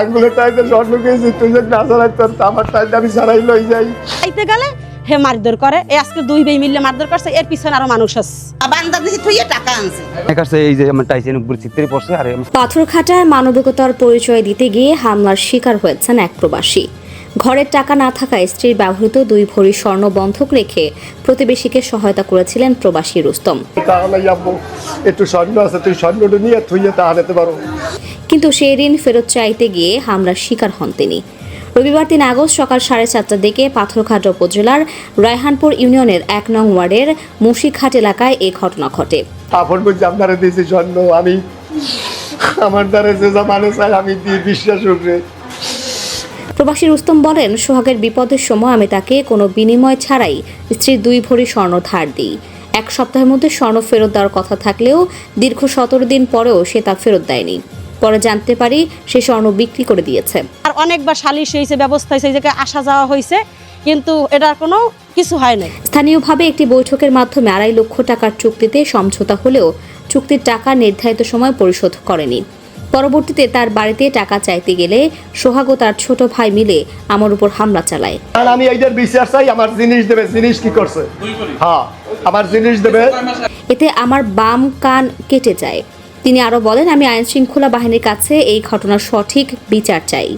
আঙ্গুলের টাইতে স্বর্ণ খেয়েছি তুই যে না চালাই তোর আমার টাইতে আমি সারাই লই যাই। খাইতে গেলে হে মারধর করে এ আজকে দুই বেই মিললে মারধর করছে এর পিছনে আরও মানুষ আছে। বান্দা দেখি তুই টাকা আনছে। কাছে এই যে আমার টাইসেন উপর চিত্রে পড়ছে আর পাথরঘাটায় মানবিকতার পরিচয় দিতে গিয়ে হামলার শিকার হয়েছেন এক প্রবাসী। ঘরের টাকা না থাকায় স্ত্রীর ব্যবহৃত দুই ভরি স্বর্ণ বন্ধক রেখে প্রতিবেশীকে সহায়তা করেছিলেন প্রবাসী রুস্তম। তাহলে একটু স্বর্ণ আছে তুই স্বর্ণটা নিয়ে তুই তা আনতে পারো। কিন্তু সেই ঋণ ফেরত চাইতে গিয়ে হামলার শিকার হন তিনি। রবিবার তিন আগস্ট সকাল সাড়ে চারটার দিকে পাথরঘাট উপজেলার রায়হানপুর ইউনিয়নের এক নং ওয়ার্ডের মুশিঘাট এলাকায় এই ঘটনা ঘটে। আপনারা দিয়েছি আমি আমার দ্বারা যে মানে চাই আমি দিই বিশ্বাস প্রবাসী রুস্তম বলেন সোহাগের বিপদের সময় আমি তাকে কোনো বিনিময় ছাড়াই স্ত্রীর দুই ভরি স্বর্ণ ধার দিই। এক সপ্তাহের মধ্যে স্বর্ণ ফেরত দেওয়ার কথা থাকলেও দীর্ঘ সতেরো দিন পরেও সে তা ফেরত দেয়নি। পরে জানতে পারি সে স্বর্ণ বিক্রি করে দিয়েছে। আর অনেকবার সালিশ হয়েছে ব্যবস্থা হয়েছে এই জায়গায় আসা যাওয়া হয়েছে কিন্তু এটার কোনো কিছু হয় নাই। স্থানীয়ভাবে একটি বৈঠকের মাধ্যমে আড়াই লক্ষ টাকার চুক্তিতে সমঝোতা হলেও চুক্তির টাকা নির্ধারিত সময় পরিশোধ করেনি। পরবর্তীতে তার বাড়িতে টাকা চাইতে গেলে সোহাগ ও তার ছোট ভাই মিলে আমার উপর হামলা চালায়। আর আমি এইটার বিচার চাই আমার জিনিস দেবে জিনিস কি করছে? হ্যাঁ আমার জিনিস দেবে। এতে আমার বাম কান কেটে যায়। তিনি আরও বলেন, আমি আইন শৃঙ্খলা বাহিনীর কাছে এই ঘটনার সঠিক বিচার চাই।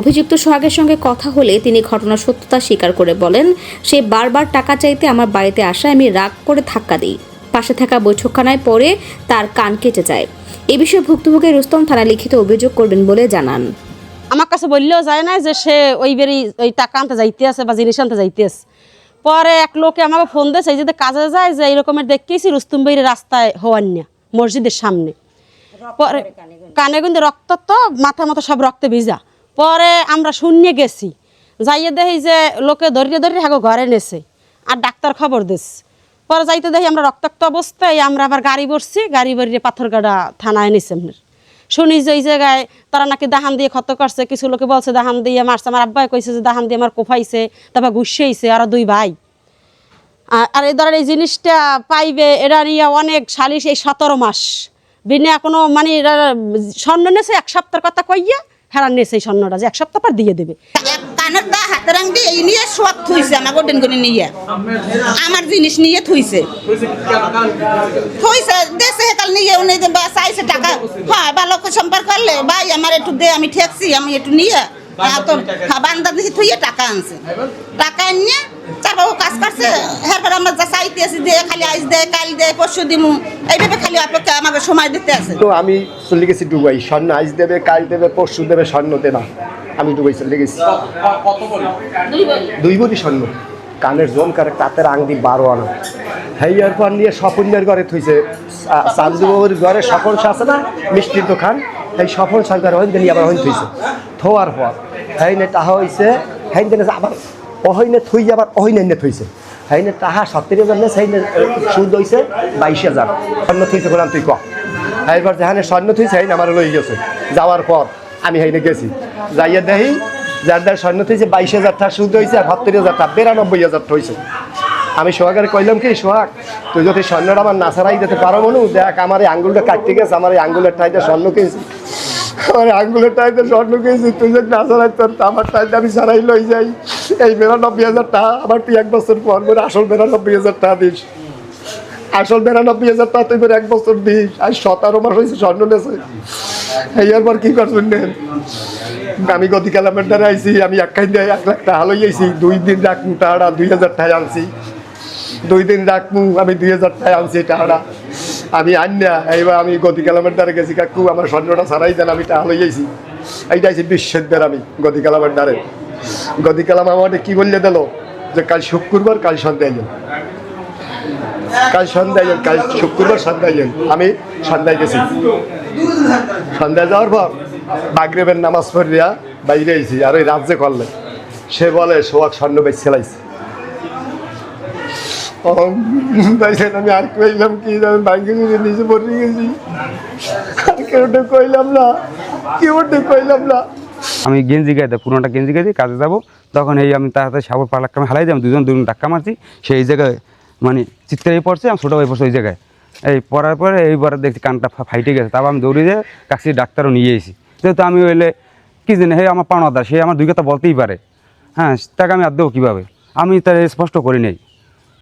অভিযুক্ত সোহাগের সঙ্গে কথা হলে তিনি ঘটনার সত্যতা স্বীকার করে বলেন, সে বারবার টাকা চাইতে আমার বাড়িতে আসায় আমি রাগ করে ধাক্কা দিই। পাশে থাকা বৈঠকখানায় পরে তার কান কেটে যায়। এ বিষয়ে ভুক্তভোগী রুস্তম থানা লিখিত অভিযোগ করবেন বলে জানান। আমার কাছে বললেও যায় না যে সে ওই বেরি, ওই টাকা আনতে যাইতে আছে বা জিনিস আনতে যাইতে আছে। পরে এক লোকে আমাকে ফোন দিয়েছে যে কাজে যায় যে এরকমের দেখতেছি রুস্তম বেরি রাস্তায় হওয়ার না মসজিদের সামনে। পরে কানে কিন্তু রক্ত তো মাথা মতো সব রক্তে ভিজা। পরে আমরা শূন্য গেছি। যাইয়ে দেখি যে লোকে ধরিয়ে ধরিয়ে হাগো ঘরে নেছে আর ডাক্তার খবর দিস পরে যাইতে দেখি আমরা রক্তাক্ত অবস্থায় আমরা আবার গাড়ি বসছি গাড়ি বাড়িয়ে পাথরগাড়া থানায় নিছে আপনার শুনি যে ওই জায়গায় তারা নাকি দাহান দিয়ে ক্ষত করছে কিছু লোকে বলছে দাহান দিয়ে মারছে। আমার আব্বাই কইছে যে দাহান দিয়ে আমার কোফাইছে তারপর গুসাইছে আরও দুই ভাই। আর এই ধরেন এই জিনিসটা পাইবে এরা নিয়ে অনেক সালিশ এই সতেরো মাস। বিনা কোনো মানে এরা স্বর্ণ নেছে এক সপ্তাহের কথা কইয়া হেরান নেছে এই স্বর্ণটা যে এক সপ্তাহ পর দিয়ে দেবে। এক কানের দা হাতের আংটি এই নিয়ে শখ থুইছে আমার গোটেন করে নিয়ে। আমার জিনিস নিয়ে থুইছে। থুইছে দেশে হেকাল নিয়ে উনি বা চাইছে টাকা। হ্যাঁ ভালো করে সম্পর্ক করলে ভাই আমার একটু দে আমি ঠেকছি আমি একটু নিয়ে হ্যাঁ, তো হ্যাঁ, বান্দা থুইয়ে টাকা আনছে। টাকা নিয়ে তারপর কাজ করছে? এরপর আমরা যা চাইতে আছি দে, খালি আইস দে, কাল দে, পরশু দিমু। এইভাবে খালি অপেক্ষা আমাকে সময় দিতে আছে। তো আমি চলে গেছি ডুবাই। স্বর্ণ আইস দেবে, কাল দেবে, পরশু দেবে, স্বর্ণ দেবে। আমি ডুবাই চলে গেছি। দুই বলি স্বর্ণ। কানের জোন জমকার তাঁতের আংটি বারো আনা। হেয়ার পর নিয়ে স্বপনের ঘরে থইছে? চান্দুবাবুর ঘরে স্বপন শাহ না? মিষ্টির দোকান। এই স্বপন সরকার হইন দিন আবার হইন থইছে। থোয়ার পর। হেইনে তাহা হইছে। হেইন দিনে আবার অহইনে থুই আবার অহইনে থইছে। হেইনে তাহা সত্তর হাজার সেইনে সুদ হইছে বাইশ হাজার। স্বর্ণ থইছে বললাম তুই ক। যেখানে স্বর্ণ থইছে, হেইন আমার লই গেছে। যাওয়ার পর আমি হেইনে গেছি। যাইয়া দেখি, যার যার স্বর্ণ থইছে, বাইশ হাজার টাকা সুদ হয়েছে আর সত্তর হাজার টাকা বিরানব্বই হাজার হয়েছে আমি সোহাগের কইলাম কি, সোহাগ, তুই যদি স্বর্ণটা আমার নাসারাই দিতে পারো মনু, দেখ আমার এই আঙ্গুলটা কাটতে গেছে, আমার এই আঙ্গুলের টাইতে স্বর্ণ কিনছি। আমার আঙ্গুলের টাইতে স্বর্ণ কিনছি, তুই যদি নাসারাই তোর আমার টাইতে আমি সারাই লই যাই। এই বিরানব্বই হাজার টাকা আবার তুই এক বছর পর করে আসল বিরানব্বই হাজার টাকা দিস। আসল বিরানব্বই হাজার টাকা তুই এক বছর দিস। আর সতেরো মাস হয়েছে, স্বর্ণ নেছে এই পর কি করছেন আমি গতকাল আমার দ্বারা আইছি, আমি এক খাই দিয়ে এক লাখ টাকা লই আইছি। দুই দিন রাখমু টাকা দুই হাজার টাকা আনছি। দুই দিন রাখমু আমি দুই হাজার টাকা আনছি টাকা আমি আন্যা এইবার আমি গতকাল আমার দ্বারা গেছি, কাকু, আমার স্বর্ণটা সারাই দেন, আমি টাকা লই আইছি। এইটা আইছি বিশ্বের দ্বার আমি গতকাল আমার দ্বারে। গতকাল আমাকে কি বললে দিল? যে কাল শুক্রবার, কাল সন্ধ্যায় যান কাল সন্ধ্যায় যান কাল শুক্রবার সন্ধ্যায় যান আমি সন্ধ্যায় গেছি। সন্ধ্যায় যাওয়ার পর বাগরেবের নামাজ পড়িয়া বাইরে আইছি আর ওই রাজ্যে করলে। সে বলে সোয়াক স্বর্ণ বেশ ছেলাইছে আমি আর কইলাম কি আমি যদি নিচে পড়ে গেছি। আর কেউটা কইলাম না কেউটা কইলাম না। আমি গেঞ্জি গাইতে পুরোনোটা গেঞ্জি গাইতে কাজে যাব। তখন এই আমি তাড়াতাড়ি সাবর আমি হালাই দিলাম দুজন দুজন ধাক্কা মারছি। সেই জায়গায় মানে চিত্রে পড়ছে, আমি ছোটো ভাই পড়ছে ওই জায়গায়। এই পড়ার পরে এইবার দেখছি কানটা ফাইটে গেছে। তারপর আমি দৌড়ে যেয়ে কাছে ডাক্তারও নিয়ে এসেছি। যেহেতু আমি হইলে কী জানি, হে আমার পাওনাদার, সে আমার দুই কথা বলতেই পারে। হ্যাঁ তাকে আমি আর দেবো কীভাবে? আমি তার স্পষ্ট করি নেই।